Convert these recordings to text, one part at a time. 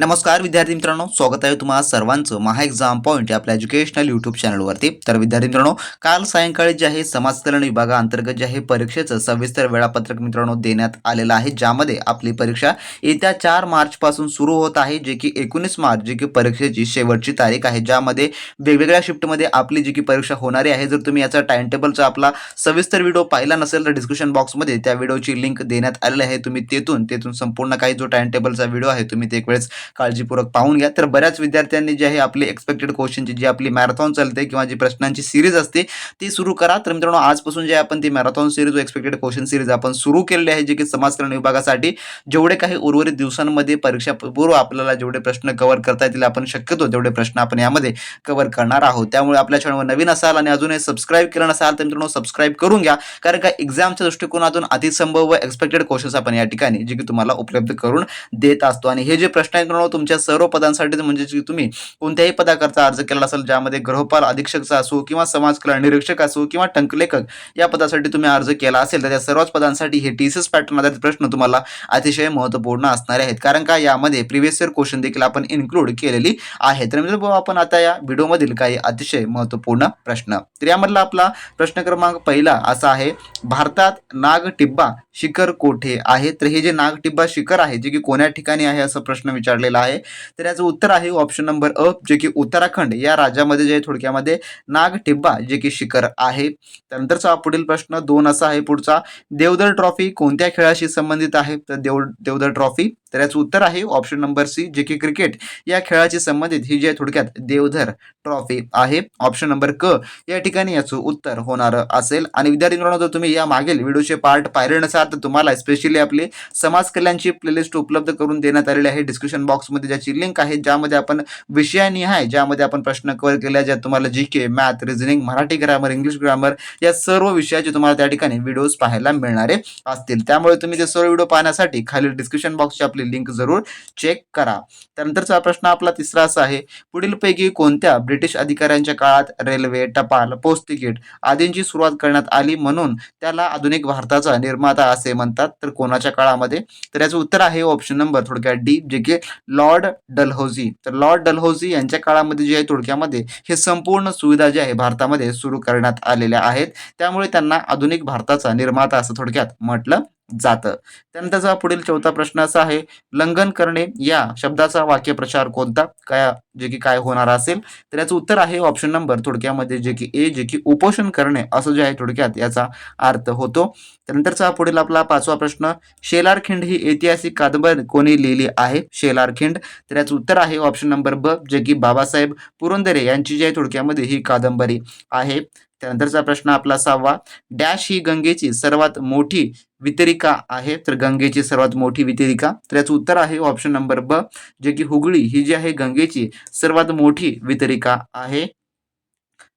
नमस्कार विद्यार्थी मित्रांनो. स्वागत आहे तुम्हाला सर्वांचं महा एक्झाम पॉईंट आपल्या एज्युकेशनल यूट्यूब चॅनलवरती तर विद्यार्थी मित्रांनो काल सायंकाळी जे आहे समाज कल्याण विभागाअंतर्गत जे आहे परीक्षेचं सविस्तर वेळापत्रक मित्रांनो देण्यात आलेलं आहे. ज्यामध्ये आपली परीक्षा येत्या चार मार्चपासून सुरू होत आहे जे की एकोणीस मार्च जी की परीक्षेची शेवटची तारीख आहे. ज्यामध्ये वेगवेगळ्या शिफ्टमध्ये आपली जी की परीक्षा होणारी आहे. जर तुम्ही याचा टाइम टेबलचा आपला सविस्तर व्हिडिओ पाहिला नसेल तर डिस्क्रिप्शन बॉक्समध्ये त्या व्हिडिओची लिंक देण्यात आलेली आहे. तुम्ही तेथून तेथून संपूर्ण काही जो टाइम टेबलचा व्हिडिओ आहे तुम्ही ते एक वेळेस काळजीपूर्वक पाहून घ्या. तर बऱ्याच विद्यार्थ्यांनी जे आहे आपली एक्सपेक्टेड क्वेश्चनची जी आपली मॅरेथॉन चालते किंवा जी प्रश्नांची सिरीज असते ती सुरू करा. तर मित्रांनो आजपासून जे आपण ती marathon series expected question series आपण सुरू केलेली आहे जे की समाज विभागासाठी जेवढे काही उर्वरित दिवसांमध्ये परीक्षा पूर्व आपल्याला जेवढे प्रश्न कव्हर करता येतील आपण शक्यतो तेवढे प्रश्न आपण यामध्ये कव्हर करणार आहोत. त्यामुळे आपल्या चॅनलवर नवीन असाल आणि अजूनही सबस्क्राईब केलं नसाल तर मित्रांनो सबस्क्राईब करून घ्या. कारण का एक्झामच्या दृष्टिकोनातून अतिसंभव व एक्सपेक्टेड क्वेश्चन्स आपण या ठिकाणी जे की तुम्हाला उपलब्ध करून देत असतो. आणि हे जे प्रश्न आहेत मित्रांनो तुमच्या सर्व पदांसाठी म्हणजे तुम्ही कोणत्याही पदाकरता अर्ज केला असेल ज्यामध्ये गृहपाल अधीक्षकचा असो किंवा समाज कल्याण निरीक्षक असो किंवा टंकलेखक या पदासाठी तुम्ही अर्ज केला असेल तर त्या सर्वच पदांसाठी हे टी पॅटर्न आधारित प्रश्न तुम्हाला अतिशय महत्त्वपूर्ण असणारे आहेत. कारण का यामध्ये प्रिव्हियस इयर क्वेश्चन देखील आपण इन्क्लूड केलेली आहे. तर मित्रांनो आपण आता या व्हिडिओमधील काही अतिशय महत्त्वपूर्ण प्रश्न. तर यामधला आपला प्रश्न क्रमांक पहिला असा आहे भारतात नागटिब्बा शिखर कोठे आहे? तर हे जे नागटिब्बा शिखर आहे जे की कोण्या ठिकाणी आहे असा प्रश्न विचारलेला आहे. तर याचं उत्तर आहे ऑप्शन नंबर अ जे की उत्तराखंड. या राज्यामध्ये जे थोडक्यामध्ये नाग टिब्बा जे की शिखर आहे. त्यानंतरचा पुढील प्रश्न दोन असा आहे पुढचा. देवधर ट्रॉफी कोणत्या खेळाशी संबंधित आहे? तर देव देवधर ट्रॉफी तर याचं उत्तर आहे ऑप्शन नंबर सी जे की क्रिकेट या खेळाची संबंधित ही जी आहे थोडक्यात देवधर ट्रॉफी आहे. ऑप्शन नंबर क या ठिकाणी याचं उत्तर होणार असेल. आणि विद्यार्थी मित्रांनो जर तुम्ही या मागील व्हिडिओचे पार्ट पाहिले नसाल तर तुम्हाला स्पेशली आपली समाज कल्याणची प्लेलिस्ट उपलब्ध करून देण्यात आलेली आहे. डिस्क्रिप्शन बॉक्समध्ये ज्याची लिंक आहे ज्यामध्ये आपण विषयानिहाय ज्यामध्ये आपण प्रश्न कव्हर केला ज्यात तुम्हाला G K math reasoning Marathi grammar English grammar या सर्व विषयाचे तुम्हाला त्या ठिकाणी व्हिडिओज पाहायला मिळणारे असतील. त्यामुळे तुम्ही ते सर्व व्हिडिओ पाहण्यासाठी खालील डिस्क्रिप्शन बॉक्सची आपली लिंक जरूर चेक करा. त्यानंतरचा प्रश्न आपला तिसरा असा आहे पुढीलपैकी कोणत्या ब्रिटिश अधिकाऱ्यांच्या काळात रेल्वे टपाल पोस्ट तिकीट आदींची सुरुवात करण्यात आली म्हणून त्याला आधुनिक भारताचा निर्माता असे म्हणतात? तर कोणाच्या काळामध्ये? तर याचं उत्तर आहे ऑप्शन नंबर थोडक्यात डी जे की लॉर्ड डलहौजी. तर लॉर्ड डलहौजी यांच्या काळामध्ये जे आहे थोडक्यामध्ये हे संपूर्ण सुविधा जे आहे भारतामध्ये सुरू करण्यात आलेल्या आहेत. त्यामुळे त्यांना आधुनिक भारताचा निर्माता असं थोडक्यात म्हटलं जातं. त्यानंतरचा पुढील चौथा प्रश्न असा आहे लंघन करणे या शब्दाचा वाक्यप्रचार कोणता? काय जे की काय होणार असेल? तर याचं उत्तर आहे ऑप्शन नंबर थोडक्यामध्ये जे की ए जे की उपोषण करणे असं जे आहे थोडक्यात याचा अर्थ होतो. त्यानंतरचा पुढील आपला पाचवा प्रश्न शेलारखिंड ही ऐतिहासिक कादंबरी कोणी लिहिली आहे? शेलारखिंड. तर याचं उत्तर आहे ऑप्शन नंबर ब जे की बाबासाहेब पुरंदरे यांची जी आहे थोडक्यामध्ये ही कादंबरी आहे. त्यानंतरचा प्रश्न आपला सहावा डॅश ही गंगेची सर्वात मोठी वितरिका आहे. तर गंगेची सर्वात मोठी वितरिका तर याचं उत्तर आहे ऑप्शन नंबर ब जे की हुगळी ही जी आहे गंगेची सर्वात मोठी वितरिका आहे.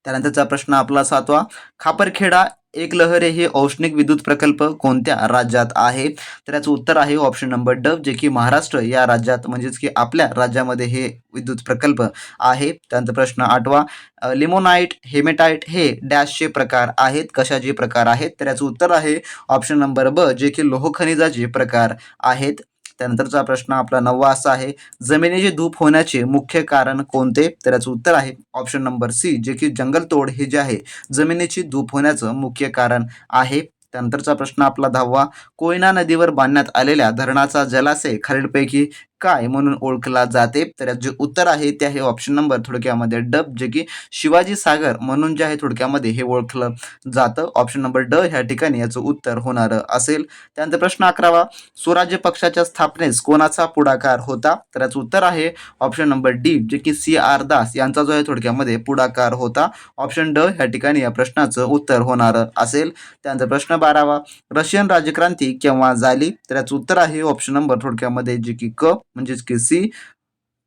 त्यानंतरचा प्रश्न आपला सातवा. खापरखेडा एक लहरे हे औष्णिक विद्युत प्रकल्प कोणत्या राज्यात आहे? तर याचं उत्तर आहे ऑप्शन नंबर ड जे की महाराष्ट्र या राज्यात म्हणजेच की आपल्या राज्यामध्ये हे विद्युत प्रकल्प आहे. त्यानंतर प्रश्न आठवा लिमोनाईट हेमेटाईट हे डॅशचे प्रकार आहेत कशाचे प्रकार आहेत? तर याचं उत्तर आहे ऑप्शन नंबर ब जे की लोह खनिजाचे प्रकार आहेत. त्यानंतरचा प्रश्न आपला नववा असा आहे जमिनीची धूप होण्याचे मुख्य कारण कोणते? तर याचं उत्तर आहे ऑप्शन नंबर सी जे की जंगलतोड हे जे आहे जमिनीची धूप होण्याचं मुख्य कारण आहे. त्यानंतरचा प्रश्न आपला दहावा कोयना नदीवर बांधण्यात आलेल्या धरणाचा जलाशय खालीलपैकी काय म्हणून ओळखला जाते? तर जे उत्तर आहे ते आहे ऑप्शन नंबर थोडक्यामध्ये डब जे की शिवाजी सागर म्हणून जे आहे थोडक्यामध्ये हे ओळखलं जातं. ऑप्शन नंबर ड ह्या ठिकाणी याचं उत्तर होणार असेल. त्यानंतर प्रश्न अकरावा स्वराज्य पक्षाच्या स्थापनेस कोणाचा पुढाकार होता? तर याचं उत्तर आहे ऑप्शन नंबर डी जे की सी आर दास यांचा जो आहे थोडक्यामध्ये पुढाकार होता. ऑप्शन ड ह्या ठिकाणी या प्रश्नाचं उत्तर होणार असेल. त्यानंतर प्रश्न बारावा रशियन राजक्रांती केव्हा झाली? तर याचं उत्तर आहे ऑप्शन नंबर थोडक्यामध्ये जे की क. म्हणजेच की सी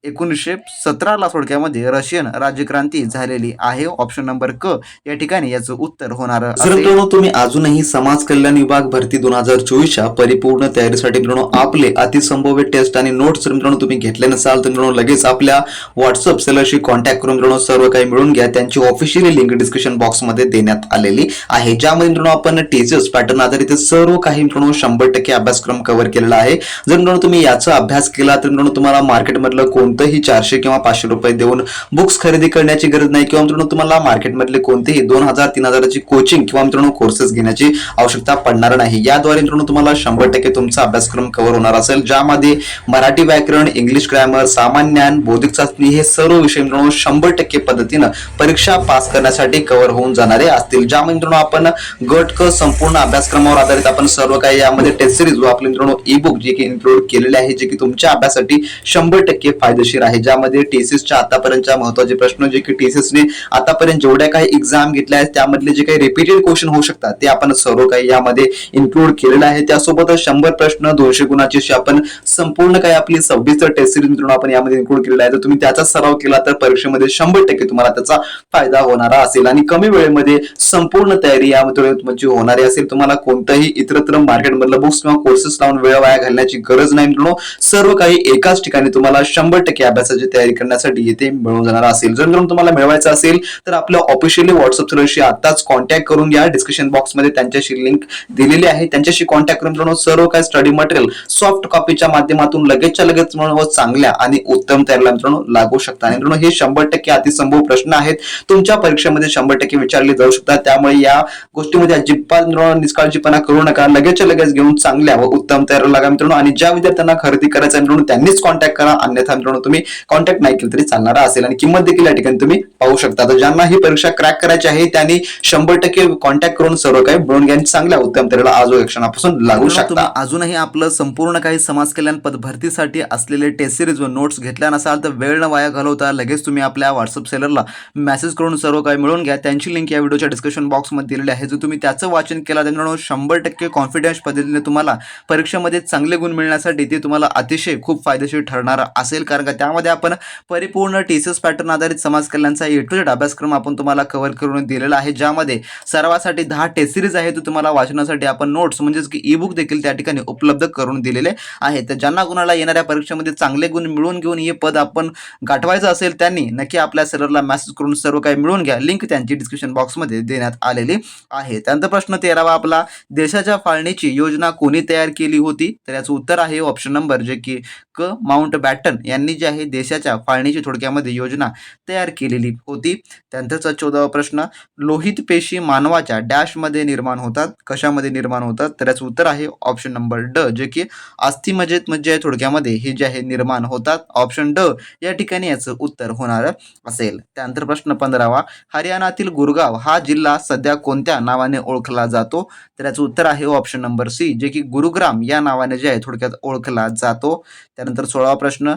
एकोणीसशे सतराला थोडक्यामध्ये रशियन राज्यक्रांती झालेली आहे. ऑप्शन नंबर क या ठिकाणी याचं उत्तर होणार जर मित्रांनो तुम्ही अजूनही समाज कल्याण विभाग भरती दोन हजार चोवीसच्या परिपूर्ण तयारीसाठी मित्रांनो आपले अतिसंभव्य टेस्ट आणि नोट्स मित्रांनो तुम्ही घेतले नसाल तर मित्रांनो लगेच आपल्या व्हॉट्सअप सेलरशी कॉन्टॅक्ट करून मित्रांनो सर्व काही मिळून घ्या. त्यांची ऑफिशियली लिंक डिस्क्रिप्शन बॉक्समध्ये देण्यात आलेली आहे. ज्यामध्ये मित्रांनो आपण टीचर्स पॅटर्न आधारित सर्व काही मित्रांनो शंभर टक्के अभ्यासक्रम कव्हर केलेला आहे. जर मित्रांनो तुम्ही याचा अभ्यास केला तर मित्रांनो तुम्हाला मार्केटमधलं कोण कोणतंही चारशे किंवा पाचशे रुपये देऊन बुक्स खरेदी करण्याची गरज नाही. किंवा मित्रांनो तुम्हाला मार्केटमधले कोणतेही दोन हजार तीन हजाराची कोचिंग किंवा मित्रांनो कोर्सेस घेण्याची आवश्यकता पडणार नाही. याद्वारे मित्रांनो तुम्हाला शंभर टक्के तुमचा अभ्यासक्रम कव्हर होणार असेल. ज्यामध्ये मराठी व्याकरण इंग्लिश ग्रॅमर सामान्य ज्ञान बौद्धिक चाचणी हे सर्व विषय मित्रांनो शंभर टक्के पद्धतीनं परीक्षा पास करण्यासाठी कव्हर होऊन जाणारे असतील. ज्यामध्ये मित्रांनो आपण गट क संपूर्ण अभ्यासक्रमावर आधारित आपण सर्व काही यामध्ये टेस्ट सिरीज व आपले मित्रांनो ई बुक जे की इन्क्लूड केलेले आहे जे की तुमच्या अभ्यासासाठी शंभर टक्के फायदेशीर आहे. ज्यामध्ये टीसीसच्या आतापर्यंतच्या महत्त्वाचे प्रश्न जे की टीसीसने आतापर्यंत जेवढ्या काही एक्झाम घेतल्या आहेत त्यामधले जे काही रिपीटेड क्वेश्चन होऊ शकतात ते आपण सर्व काही यामध्ये इन्क्लूड केलेलं आहे. त्यासोबतच शंभर प्रश्न दोनशे गुणाची आपण संपूर्ण काही आपली सव्वीस टेस्ट सिरीज मित्रांनो आपण यामध्ये इन्क्लूड केलेला आहे. तर तुम्ही त्याचा सराव केला तर परीक्षेमध्ये शंभर टक्के तुम्हाला त्याचा फायदा होणारा असेल आणि कमी वेळेमध्ये संपूर्ण तयारी यामध्ये तुमची होणारी असेल. तुम्हाला कोणतंही इतरत्र मार्केटमधलं बुक्स किंवा कोर्सेस लावून वेळ वाया घालण्याची गरज नाही मित्रांनो. सर्व काही एकाच ठिकाणी तुम्हाला शंभर टक्के अभ्यासाची तयारी करण्यासाठी येथे मिळून जाणार असेल. जर तुम्हाला मिळवायचं असेल तर आपल्या ऑफिशियली व्हॉट्सअप थ्रूशी आताच कॉन्टॅक्ट करून घ्या. डिस्क्रिप्शन बॉक्समध्ये त्यांच्याशी लिंक दिलेली आहे. त्यांच्याशी कॉन्टॅक्ट करून मिळून सर्व काही स्टडी मटेरियल सॉफ्ट कॉपीच्या माध्यमातून लगेचच्या लगेच व चांगल्या आणि उत्तम तयारीला मित्रांनो लागू शकता. आणि मित्रांनो हे शंभर टक्के अतिसंभव प्रश्न आहेत. तुमच्या परीक्षेमध्ये शंभर टक्के विचारले जाऊ शकतात. त्यामुळे या गोष्टीमध्ये अजिबात निष्काळजीपणा करू नका. लगेचच्या लगेच घेऊन चांगल्या व उत्तम तयारीला लागा मित्रांनो. आणि ज्या विद्यार्थ्यांना खरेदी करायचं मित्रांनो त्यांनीच कॉन्टॅक्ट करा. अन्यथा मित्रांनो तुम्ही कॉन्टॅक्ट नाही केलं तरी चालणार असेल. आणि किंमत देखील या ठिकाणी तुम्ही पाहू शकता. तर ज्यांना ही परीक्षा क्रॅक करायची आहे त्यांनी शंभर टक्के कॉन्टॅक्ट करून सर्व काही मिळून घ्या चांगल्या उत्तम तयारीला आज क्षणापासून लागू मित्रांनो, शकता. अजूनही आपलं संपूर्ण काही समाज कल्याण पद भरतीसाठी असलेले टेस्ट सिरीज व नोट्स घेतल्या नसाल तर वेळ न वाया घालवता लगेच तुम्ही आपल्या व्हॉट्सअप सेलरला मेसेज करून सर्व काही मिळून घ्या. त्यांची लिंक या व्हिडिओच्या डिस्क्रिप्शन बॉक्समध्ये दिलेली आहे. जर तुम्ही त्याचं वाचन केलं मित्रांनो शंभर टक्के कॉन्फिडन्स पद्धतीने तुम्हाला परीक्षेमध्ये चांगले गुण मिळण्यासाठी ते तुम्हाला अतिशय खूप फायदेशीर ठरणार असेल. कारण का त्यामध्ये आपण परिपूर्ण टीसीएस पॅटर्न आधारित समाज कल्याणचा ए टू झेड अभ्यासक्रम आपण तुम्हाला कव्हर करून दिलेला आहे. ज्यामध्ये सर्वासाठी दहा टेस्ट सिरीज आहे तो तुम्हाला वाचण्यासाठी आपण नोट्स म्हणजेच की ई बुक देखील त्या ठिकाणी उपलब्ध करून दिलेले आहे तर ज्यांना कुणाला येणाऱ्या परीक्षेमध्ये चांगले गुण मिळवून घेऊन हे पद आपण गाठवायचं असेल त्यांनी नक्की आपल्या सरला मेसेज करून सर्व काही मिळवून घ्या. लिंक त्यांची डिस्क्रिप्शन बॉक्समध्ये देण्यात आलेली आहे. त्यानंतर प्रश्न तेरावा आपला देशाच्या फाळणीची योजना कोणी तयार केली होती? तर याचं उत्तर आहे ऑप्शन नंबर जे की क. माउंट बॅटन यांनी जे आहे देशाच्या फाळणीची थोडक्यामध्ये योजना तयार केलेली होती. त्यानंतरचा चौदावा प्रश्न लोहित पेशी मानवाच्या डॅशमध्ये निर्माण होतात. कशामध्ये निर्माण होतात? तर याचं उत्तर आहे ऑप्शन नंबर ड जे की अस्थिमज्जेत म्हणजे थोडक्यामध्ये हे जे आहे निर्माण होतात. ऑप्शन ड या ठिकाणी याचं उत्तर होणार असेल. त्यानंतर प्रश्न पंधरावा हरियाणातील गुरगाव हा जिल्हा सध्या कोणत्या नावाने ओळखला जातो? तर याचं उत्तर आहे ऑप्शन नंबर सी जे की गुरुग्राम या नावाने जे आहे थोडक्यात ओळखला जातो. त्यानंतर सोळावा प्रश्न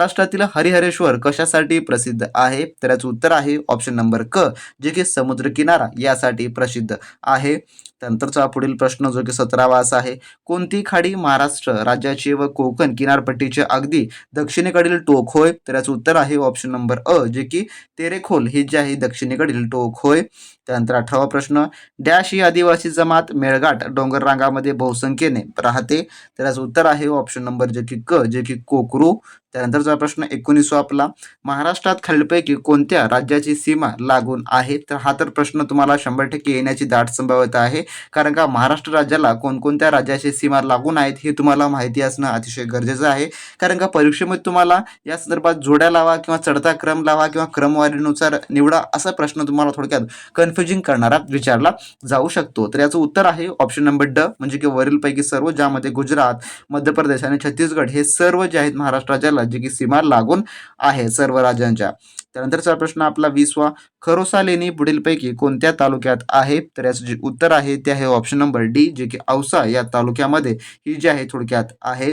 महाराष्ट्रातील हरिहरेश्वर कशासाठी प्रसिद्ध आहे? तर याचं उत्तर आहे ऑप्शन नंबर क जे की समुद्रकिनारा यासाठी प्रसिद्ध आहे. त्यानंतरचा पुढील प्रश्न जो की सतरावा असा आहे कोणती खाडी महाराष्ट्र राज्याची व कोकण किनारपट्टीचे अगदी दक्षिणेकडील टोक होय? तर याचं उत्तर आहे ऑप्शन नंबर अ जे की तेरेखोल ही जी आहे दक्षिणेकडील टोक होय. त्यानंतर अठरावा प्रश्न डॅश ही आदिवासी जमात मेळघाट डोंगर रांगामध्ये बहुसंख्येने राहते. तर याचं उत्तर आहे ऑप्शन नंबर जे की क जे की कोकरू. त्यानंतरचा प्रश्न एकोणीसवा आपला महाराष्ट्रात खालीलपैकी कोणत्या राज्याची सीमा लागून आहे? तर हा तर प्रश्न तुम्हाला शंभर टक्के येण्याची दाट संभाव्यता आहे. कारण का महाराष्ट्र राज्याला कोणकोणत्या राज्याची सीमा लागून आहेत हे तुम्हाला माहिती असणं अतिशय गरजेचं आहे. कारण का परीक्षेमध्ये तुम्हाला या संदर्भात जोड्या लावा किंवा चढता क्रम लावा किंवा क्रमवारीनुसार निवडा असा प्रश्न तुम्हाला थोडक्यात कन्फ्युजिंग करणारा विचारला जाऊ शकतो. तर याचं उत्तर आहे ऑप्शन नंबर ड म्हणजे की वरीलपैकी सर्व ज्यामध्ये गुजरात मध्य प्रदेश आणि छत्तीसगड हे सर्व जे आहेत महाराष्ट्र राज्याला जे की सीमा लागून आहे सर्व राज्यांच्या. त्यानंतरचा प्रश्न आपला वीसवा. खरोसा लेणी पुढीलपैकी कोणत्या तालुक्यात आहे? तर याचं जे उत्तर आहे ते आहे ऑप्शन नंबर डी जे की औसा या तालुक्यामध्ये ही जी आहे थोडक्यात आहे.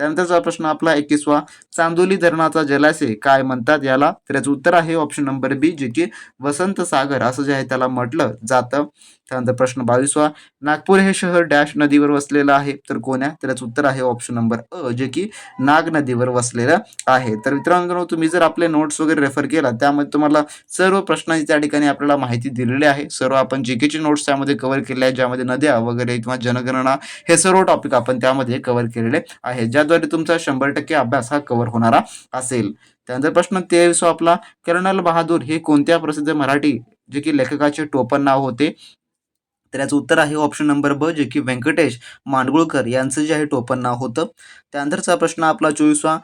त्यानंतरचा प्रश्न आपला एकवीसवा. चांदोली धरणाचा जलाशय काय म्हणतात याला? तर याचं उत्तर आहे ऑप्शन नंबर बी जे की वसंत सागर असं जे आहे त्याला म्हटलं जातं. त्यानंतर प्रश्न बावीसवा नागपूर हे शहर डॅश नदीवर वसलेलं आहे. तर कोण्या त्याच उत्तर आहे ऑप्शन नंबर अ जे की नाग नदीवर वसलेलं आहे. तर मित्रांनो तुम्ही जर आपले नोट्स वगैरे रेफर केला त्यामध्ये तुम्हाला सर्व प्रश्नांची त्या ठिकाणी आपल्याला माहिती दिलेली आहे. सर्व आपण जे केचे नोट्स त्यामध्ये कव्हर केले आहेत ज्यामध्ये नद्या वगैरे किंवा जनगणना हे सर्व टॉपिक आपण त्यामध्ये कव्हर केलेले आहे. ज्याद्वारे तुमचा शंभर टक्के अभ्यास हा कव्हर होणारा असेल. त्यानंतर प्रश्न तेवीस आपला कर्नल बहादूर हे कोणत्या प्रसिद्ध मराठी जे की लेखकाचे टोपण नाव होते? तर याचं उत्तर आहे ऑप्शन नंबर ब जे की व्यंकटेश मांडगुळकर यांचं जे आहे टोपण नाव होतं. त्यानंतरचा प्रश्न आपला चोवीसवा.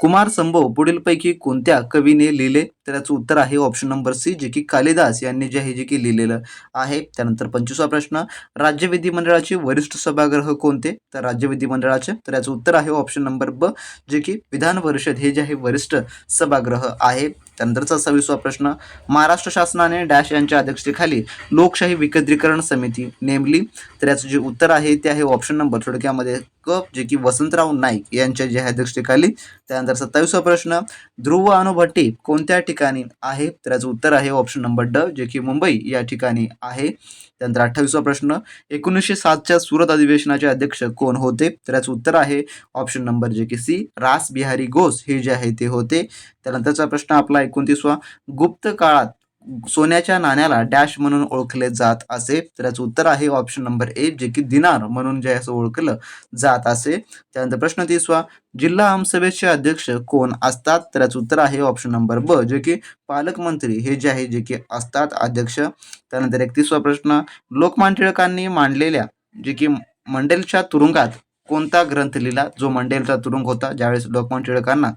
कुमार संभव पुढीलपैकी कोणत्या कवीने लिहिले? तर याचं उत्तर आहे ऑप्शन नंबर सी जे की कालिदास यांनी जे आहे जे की लिहिलेलं आहे. त्यानंतर पंचवीसवा प्रश्न राज्य विधिमंडळाचे वरिष्ठ सभागृह कोणते? तर राज्य विधिमंडळाचे. तर याचं उत्तर आहे ऑप्शन नंबर ब जे की विधान परिषद हे जे आहे वरिष्ठ सभागृह आहे. त्यानंतरचा सव्वीसवा प्रश्न महाराष्ट्र शासनाने डॅश यांच्या अध्यक्षतेखाली लोकशाही विकेंद्रीकरण समिती नेमली. तर याचं जे उत्तर आहे ते आहे ऑप्शन नंबर थोडक्यामध्ये कप जे की वसंतराव नाईक यांच्या जे आहे अध्यक्षतेखाली त्यानंतर सत्तावीसवा प्रश्न ध्रुव अनुभट्टी कोणत्या ठिकाणी आहे? तर याचं उत्तर आहे ऑप्शन नंबर ड जे की मुंबई या ठिकाणी आहे. त्यानंतर अठ्ठावीसवा प्रश्न एकोणीसशे सातच्या सुरत अधिवेशनाचे अध्यक्ष कोण होते? तर याचं उत्तर आहे ऑप्शन नंबर जे की सी रास बिहारी घोष हे जे आहे ते होते. त्यानंतरचा प्रश्न आपला एकोणतीसवा गुप्त काळात सोन्याच्या नाण्याला डॅश म्हणून ओळखले जात असे. तर याचं उत्तर आहे ऑप्शन नंबर ए जे की दिनार म्हणून जे असं ओळखलं जात असे. त्यानंतर प्रश्न तीसवा जिल्हा आमसभेचे अध्यक्ष कोण असतात? तर याचं उत्तर आहे ऑप्शन नंबर ब जे की पालकमंत्री हे जे आहे जे की असतात अध्यक्ष. त्यानंतर एकतीसवा प्रश्न लोकमान्य टिळकांनी मांडलेल्या जे की मंडेलच्या तुरुंगात कोणता ग्रंथ लिहिला जो मंडेलचा तुरुंग होता ज्यावेळेस लोकमान टिळकांना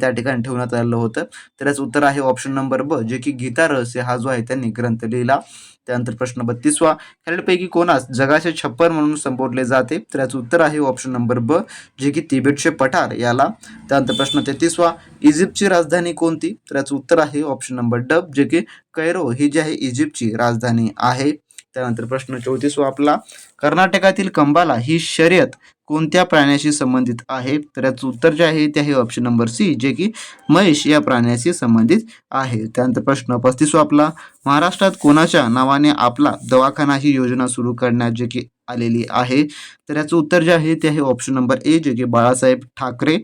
त्या ठिकाणी ठेवण्यात आलेलं होतं. त्याचं उत्तर आहे ऑप्शन नंबर ब जे की गीता रहस्य हा जो आहे त्यांनी ग्रंथ लिहिला. त्यानंतर प्रश्न बत्तीसवा खालीलपैकी कोणास जगाचे छप्पर म्हणून संबोधले जाते? तर याचं उत्तर आहे ऑप्शन नंबर ब जे की तिबेटचे पठार याला. त्यानंतर प्रश्न तेहतीसवा इजिप्तची राजधानी कोणती? तर याचं उत्तर आहे ऑप्शन नंबर डब जे की कैरो ही जी आहे इजिप्तची राजधानी आहे. त्यानंतर प्रश्न चौतीसवा आपला कर्नाटकातील कंबाला ही शर्यत कोणत्या प्राण्याशी संबंधित आहे? तर याचं उत्तर जे आहे ते आहे ऑप्शन नंबर सी जे की महेश या प्राण्याशी संबंधित आहे. त्यानंतर प्रश्न पस्तीसवा आपला महाराष्ट्रात कोणाच्या नावाने आपला दवाखाना ही योजना सुरू करण्यात जे की आलेली आहे? तर याचं उत्तर जे आहे ते आहे ऑप्शन नंबर ए जे की बाळासाहेब ठाकरे.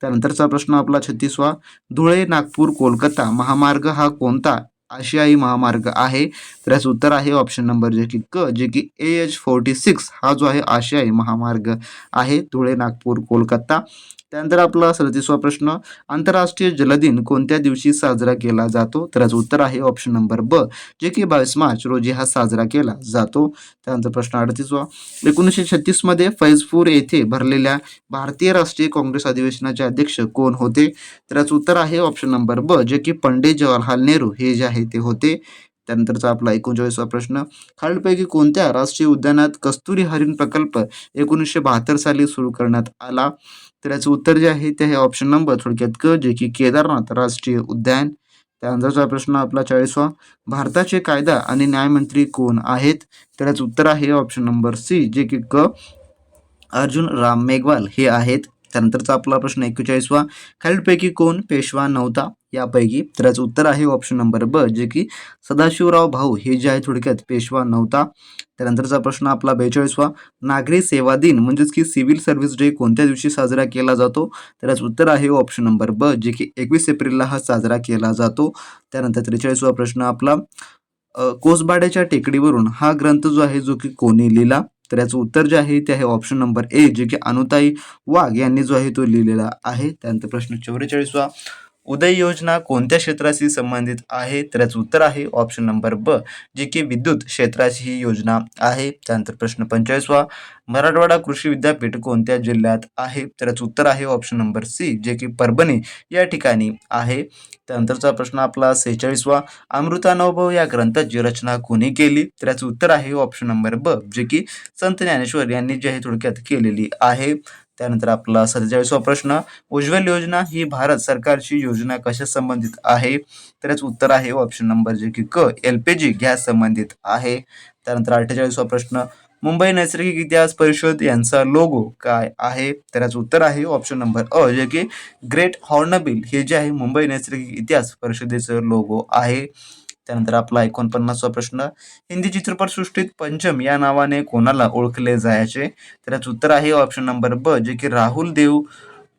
त्यानंतरचा प्रश्न आपला छत्तीसवा. धुळे नागपूर कोलकाता महामार्ग हा कोणता आशियाई महामार्ग आहे. तर याचं उत्तर आहे ऑप्शन नंबर जे की क जे की ए एच फोर्टी सिक्स हा जो आहे आशियाई महामार्ग आहे. धुळे नागपूर कोलकाता. त्यानंतर आपला सदतीसवा प्रश्न आंतरराष्ट्रीय जलदिन कोणत्या दिवशी साजरा केला जातो? तर याचं उत्तर आहे ऑप्शन नंबर ब जे की बावीस मार्च रोजी हा साजरा केला जातो. त्यानंतर प्रश्न अडतीसवा एकोणीसशे छत्तीसमध्ये फैजपूर येथे भरलेल्या भारतीय राष्ट्रीय काँग्रेस अधिवेशनाचे अध्यक्ष कोण होते? तर याचं उत्तर आहे ऑप्शन नंबर ब जे की पंडित जवाहरलाल नेहरू हे जे आहे ते होते. त्यानंतरचा आपला एकोणचाळीसवा प्रश्न खालीलपैकी कोणत्या राष्ट्रीय उद्यानात कस्तुरी हरिण प्रकल्प एकोणीसशे बहात्तर साली सुरू करण्यात आला? तर याचं उत्तर जे आहे ते आहे ऑप्शन नंबर थोडक्यात क जे की केदारनाथ राष्ट्रीय उद्यान. त्यानंतरचा प्रश्न आपला चाळीसवा. भारताचे कायदा आणि न्यायमंत्री कोण आहेत? तर याचं उत्तर आहे ऑप्शन नंबर सी जे की क अर्जुन राम मेघवाल हे आहेत. त्यानंतरचा आपला प्रश्न एक्केचाळीसवा खालीलपैकी कोण पेशवा नव्हता? यापैकी तर याचं उत्तर आहे ऑप्शन नंबर ब जे की सदाशिवराव भाऊ हे जे आहे थोडक्यात पेशवा नव्हता. त्यानंतरचा प्रश्न आपला बेचाळीसवा नागरी सेवा दिन म्हणजेच की सिव्हिल सर्व्हिस डे कोणत्या दिवशी साजरा केला जातो? तर याचं उत्तर आहे ऑप्शन नंबर ब जे की एकवीस एप्रिलला हा साजरा केला जातो. त्यानंतर त्रेचाळीसवा प्रश्न आपला कोसबाड्याच्या टेकडीवरून हा ग्रंथ जो आहे जो की कोणी लिहिला? तर याचं उत्तर जे आहे ते आहे ऑप्शन नंबर ए जे की अनुताई वाघ यांनी जो आहे तो लिहिलेला आहे. त्यानंतर प्रश्न चौवेचाळीसवा उदय योजना कोणत्या क्षेत्राशी संबंधित आहे? तर याचं उत्तर आहे ऑप्शन नंबर ब जे की विद्युत क्षेत्राची ही योजना आहे. त्यानंतर प्रश्न पंचेचाळीसवा मराठवाडा कृषी विद्यापीठ कोणत्या जिल्ह्यात आहे? तर याचं उत्तर आहे ऑप्शन नंबर सी जे की परभणी या ठिकाणी आहे. त्यानंतरचा प्रश्न आपला सेहेचाळीसवा अमृतानुभव या ग्रंथाची रचना कोणी केली? तर याचं उत्तर आहे ऑप्शन नंबर ब जे की संत ज्ञानेश्वर यांनी जे आहे थोडक्यात केलेली आहे. त्यानंतर आपला सत्तेचाळीसवा प्रश्न उज्ज्वल योजना ही भारत सरकारची योजना कशा संबंधित आहे? तर उत्तर आहे ऑप्शन नंबर जे की क एल पी जी गॅस संबंधित आहे. त्यानंतर अठ्ठेचाळीसवा प्रश्न मुंबई नैसर्गिक इतिहास परिषद यांचा लोगो काय आहे? त्याचं उत्तर आहे ऑप्शन नंबर अ जे की ग्रेट हॉर्नबिल हे जे आहे मुंबई नैसर्गिक इतिहास परिषदेचं लोगो आहे. त्यानंतर आपला एकोणपन्नासवा प्रश्न हिंदी चित्रपटसृष्टीत पंचम या नावाने कोणाला ओळखले जायचे? तर उत्तर आहे ऑप्शन नंबर ब जे की राहुल देव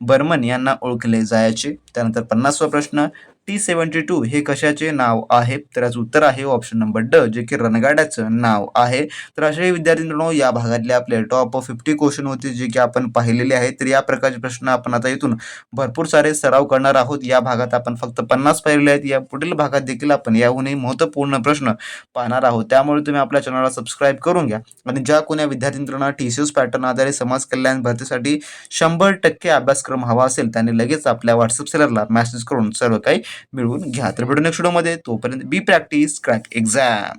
बर्मन यांना ओळखले जायचे. त्यानंतर पन्नासवा प्रश्न टी सेवन्टी टू हे कशाचे नाव आहे? तर याचं उत्तर आहे ऑप्शन नंबर ड जे की रणगाड्याचं नाव आहे. तर असे विद्यार्थी मित्रांनो या भागातले आपले टॉप फिफ्टी क्वेश्चन होते जे की आपण पाहिलेले आहेत. तर या प्रकारचे प्रश्न आपण आता इथून भरपूर सारे सराव करणार आहोत. या भागात आपण फक्त पन्नास पाहिलेले आहेत. या पुढील भागात देखील आपण याहूनही महत्त्वपूर्ण प्रश्न पाहणार आहोत. त्यामुळे तुम्ही आपल्या चॅनलला सबस्क्राईब करून घ्या. आणि ज्या कोण्या विद्यार्थी मित्रांना टी सी एस पॅटर्न आधारे समाज कल्याण भरतीसाठी शंभर टक्के अभ्यासक्रम हवा असेल त्यांनी लगेच आपल्या व्हॉट्सअप सेलरला मेसेज करून सर्व काही मिळवून घ्या तर भेटू नेक्स्ट व्हिडिओमध्ये तोपर्यंत बी प्रॅक्टिस क्रॅक एक्झाम